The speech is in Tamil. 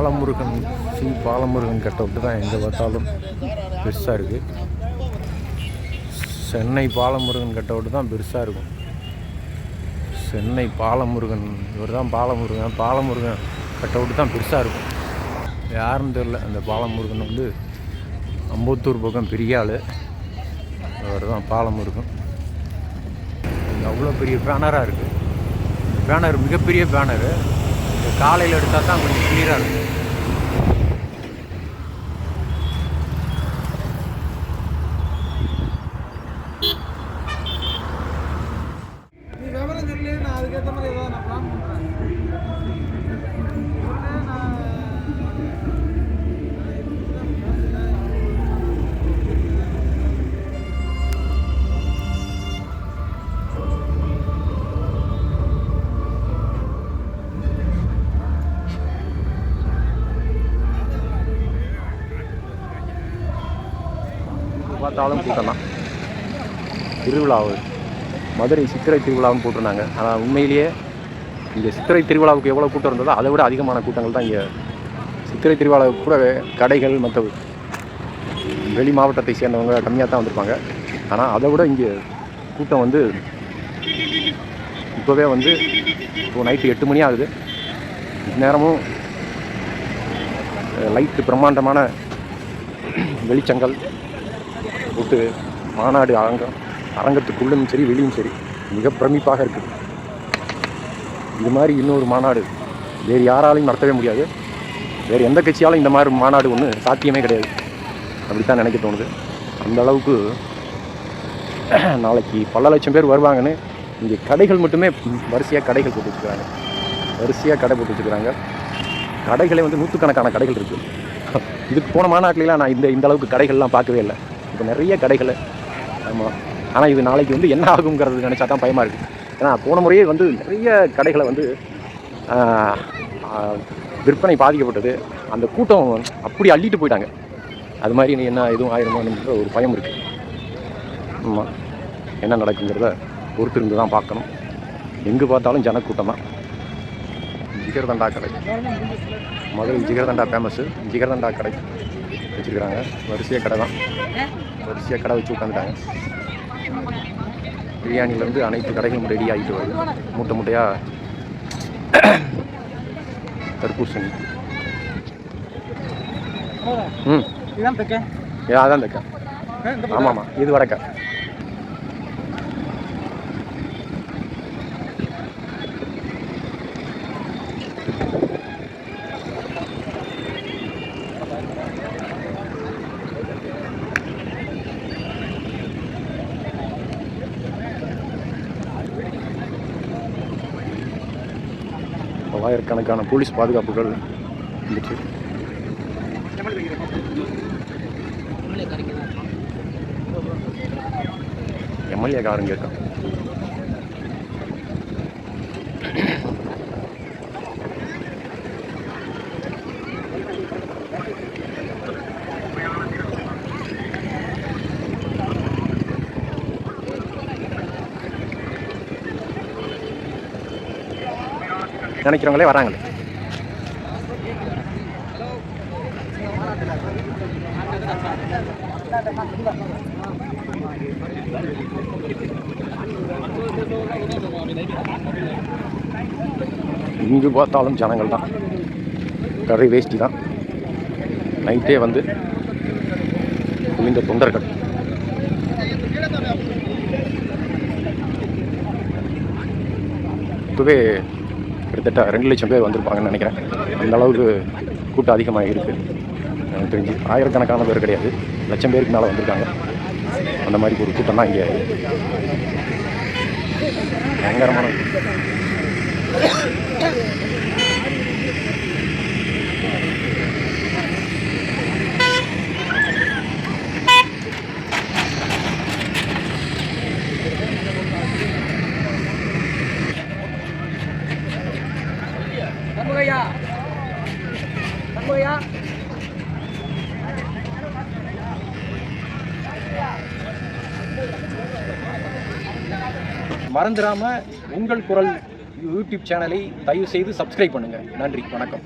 பாலமுருகன் ஸ்ரீ பாலமுருகன் கட்ட விட்டு தான் எங்கே பார்த்தாலும் பெருசாக இருக்குது சென்னை பாலமுருகன் கட்ட விட்டு தான் பெருசாக இருக்கும். சென்னை பாலமுருகன் இவர் தான் பாலமுருகன் பாலமுருகன் கட்ட விட்டு தான் பெருசாக இருக்கும். யாருன்னு தெரில அந்த பாலமுருகன் வந்து அம்பத்தூர் பக்கம் பெரிய ஆள். அவர் தான் பாலமுருகன். அவ்வளோ பெரிய பேனராக இருக்குது பேனர் மிகப்பெரிய பேனரு. காலையில் எடுத்தால் தான் கொஞ்சம் கிளியராக இருக்கும். நீ விவரம் சொல்லி நான் அதுக்கேற்ற மாதிரி ஏதாவது நான் பிளான் பண்ணுறேன் பார்த்தாலும் கூட்டம் தான் திருவிழாவு. மதுரை சித்திரை திருவிழாவும் போட்டிருந்தாங்க. ஆனால் உண்மையிலேயே இங்கே சித்திரை திருவிழாவுக்கு எவ்வளோ கூட்டம் இருந்ததோ அதை விட அதிகமான கூட்டங்கள் தான் இங்கே சித்திரை திருவிழாவுக்கு கூட கடைகள் மற்ற வெளி மாவட்டத்தை சேர்ந்தவங்க கம்மியாக தான் வந்திருப்பாங்க. ஆனால் அதை விட இங்கே கூட்டம் வந்து இப்போவே வந்து இப்போது நைட்டு எட்டு மணி ஆகுது. நேரமும் லைட்டு பிரம்மாண்டமான வெளிச்சங்கள் போட்டு மாநாடு அரங்கம் அரங்கத்துக்குள்ளும் சரி வெளியும் சரி மிக பிரமிப்பாக இருக்குது. இது மாதிரி இன்னொரு மாநாடு வேறு யாராலையும் நடத்தவே முடியாது. வேறு எந்த கட்சியாலும் இந்த மாதிரி மாநாடு ஒன்று சாத்தியமே கிடையாது. அப்படித்தான் நினைக்க தோணுது. அந்த அளவுக்கு நாளைக்கு பல லட்சம் பேர் வருவாங்கன்னு இங்கே கடைகள் மட்டுமே வரிசையாக கடைகள் போட்டு வச்சுக்கிறாங்க வரிசையாக கடை போட்டு வச்சுக்கிறாங்க கடைகளே வந்து நூற்றுக்கணக்கான கடைகள் இருக்குது இதுக்கு போன மாநாட்டிலாம் நான் இந்த இந்த அளவுக்கு கடைகள்லாம் பார்க்கவே இல்லை. இப்போ நிறைய கடைகள் ஆமாம் ஆனால் இது நாளைக்கு வந்து என்ன ஆகுங்கிறது நினச்சா தான் பயமாக இருக்குது ஏன்னா போன முறையே வந்து நிறைய கடைகளை வந்து விற்பனை பாதிக்கப்பட்டது. அந்த கூட்டம் அப்படி அள்ளிட்டு போயிட்டாங்க. அது மாதிரி நீ என்ன எதுவும் ஆயிருமோன்ற ஒரு பயம் இருக்குது ஆமாம் என்ன நடக்குங்கிறத பொறுத்திருந்து தான் பார்க்கணும். எங்கே பார்த்தாலும் ஜனக்கூட்டம் தான். ஜிகர்தண்டா கடை. மதுரை ஜிகர்தண்டா ஃபேமஸ்ஸு ஜிகர்தண்டா கடை. வச்சுருக்கிறாங்க வரிசையாக கடை தான். வரிசையாக கடை வச்சு உட்காந்துட்டாங்க. பிரியாணிலேருந்து அனைத்து கடைகளும் ரெடி ஆகிட்டு வருது. மூட்டை மூட்டையாக தர்பூசணி. ம். இதான் அதான் தைக்க ஆமாம் ஆமாம் இது வடக்க. பல்லாயிரக்கணக்கான போலீஸ் பாதுகாப்புகள் வந்துச்சு. எம்எல்ஏ காரங்க இருக்கான் நினைக்கிறவங்களே வராங்களே. இங்கு பார்த்தாலும் ஜனங்கள் தான். கரை வேஷ்டி தான். நைட்டே வந்து குவிந்த தொண்டர்கள். இப்போவே கிட்டத்தட்ட ரெண்டு லட்சம் பேர் வந்திருப்பாங்கன்னு நினைக்கிறேன். அந்த அளவுக்கு கூட்டம் அதிகமாக இருக்குது எனக்கு தெரிஞ்சு ஆயிரக்கணக்கான பேர் கிடையாது. லட்சம் பேருக்கு மேலே வந்திருக்காங்க. அந்த மாதிரி ஒரு கூட்டம் தான் இங்கே பயங்கரமான மறந்துடாமல் உங்கள் குரல் யூடியூப் சேனலை தயவு செய்து சப்ஸ்கிரைப் பண்ணுங்கள் நன்றி வணக்கம்.